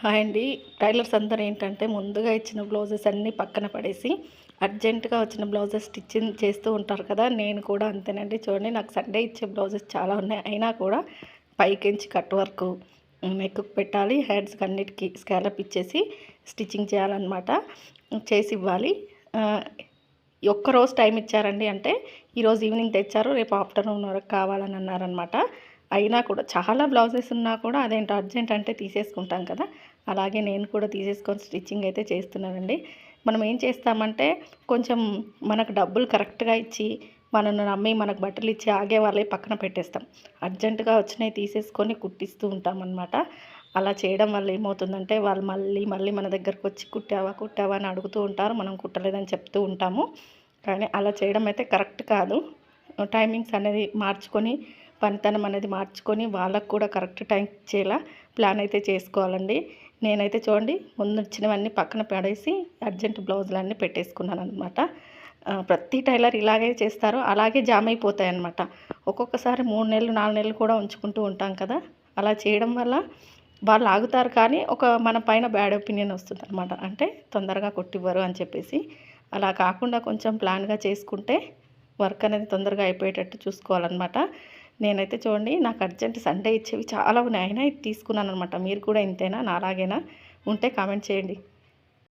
Hi అండి. Tailors అందరూ ఏంటంటే ముందుగా ఇచ్చిన బ్లౌజెస్ అన్నీ పక్కన పడేసి అర్జెంటుగా వచ్చిన బ్లౌజెస్ స్టిచ్చింగ్ చేస్తూ ఉంటారు కదా నేను కూడా అంతేనండి. చూడండి నాకు సండే ఇచ్చే బ్లౌజెస్ చాలా ఉన్నాయి. అయినా కూడా పైకించి కట్ వర్క్ నెక్ పెట్టాలి హ్యాండ్స్కి అన్నిటికీ స్కాలప్ ఇచ్చేసి స్టిచ్చింగ్ చేయాలన్నమాట. చేసి ఇవ్వాలి. ఒక్కరోజు ఒక్క రోజు టైం ఇచ్చారండి అంటే ఈరోజు ఈవినింగ్ తెచ్చారు రేపు ఆఫ్టర్నూన్ వరకు కావాలని అన్నారనమాట అయినా కూడా చాలా బ్లౌజెస్ ఉన్నా కూడా అదేంటో అర్జెంట్ అంటే తీసేసుకుంటాం కదా. అలాగే నేను కూడా తీసేసుకొని స్టిచ్చింగ్ అయితే చేస్తున్నానండి. మనం ఏం చేస్తామంటే కొంచెం మనకు డబ్బులు కరెక్ట్గా ఇచ్చి మనల్ని నమ్మి మనకు బట్టలు ఇచ్చి ఆగే వాళ్ళే పక్కన పెట్టేస్తాం. అర్జెంటుగా వచ్చినవి తీసేసుకొని కుట్టిస్తూ ఉంటాం అనమాట అలా చేయడం వల్ల ఏమవుతుందంటే వాళ్ళు మళ్ళీ మళ్ళీ మన దగ్గరకు వచ్చి కుట్టావా కుట్టావా అని అడుగుతూ ఉంటారు. మనం కుట్టలేదని చెప్తూ ఉంటాము. కానీ అలా చేయడం అయితే కరెక్ట్ కాదు. టైమింగ్స్ అనేది మార్చుకొని పనితనం అనేది మార్చుకొని వాళ్ళకు కూడా కరెక్ట్ టైం ఇచ్చేలా ప్లాన్ అయితే చేసుకోవాలండి. నేనైతే చూడండి ముందు వచ్చినవన్నీ పక్కన పడేసి అర్జెంట్ బ్లౌజులన్నీ పెట్టేసుకున్నాను అనమాట ప్రతి టైలర్ ఇలాగే చేస్తారు అలాగే జామ్ అయిపోతాయి అనమాట ఒక్కొక్కసారి మూడు నెలలు నాలుగు నెలలు కూడా ఉంచుకుంటూ ఉంటాం కదా. అలా చేయడం వల్ల వాళ్ళు ఆగుతారు కానీ ఒక మన పైన బ్యాడ్ ఒపీనియన్ వస్తుంది అనమాట అంటే తొందరగా కొట్టివ్వరు అని చెప్పేసి. అలా కాకుండా కొంచెం ప్లాన్గా చేసుకుంటే వర్క్ అనేది తొందరగా అయిపోయేటట్టు చూసుకోవాలన్నమాట. నేనైతే చూడండి నాకు అర్జెంట్ సండే ఇచ్చేవి చాలా ఉన్నాయి. అయినా ఇది తీసుకున్నాను అనమాట మీరు కూడా ఇంతేనా నాలాగేనా ఉంటే కామెంట్ చేయండి.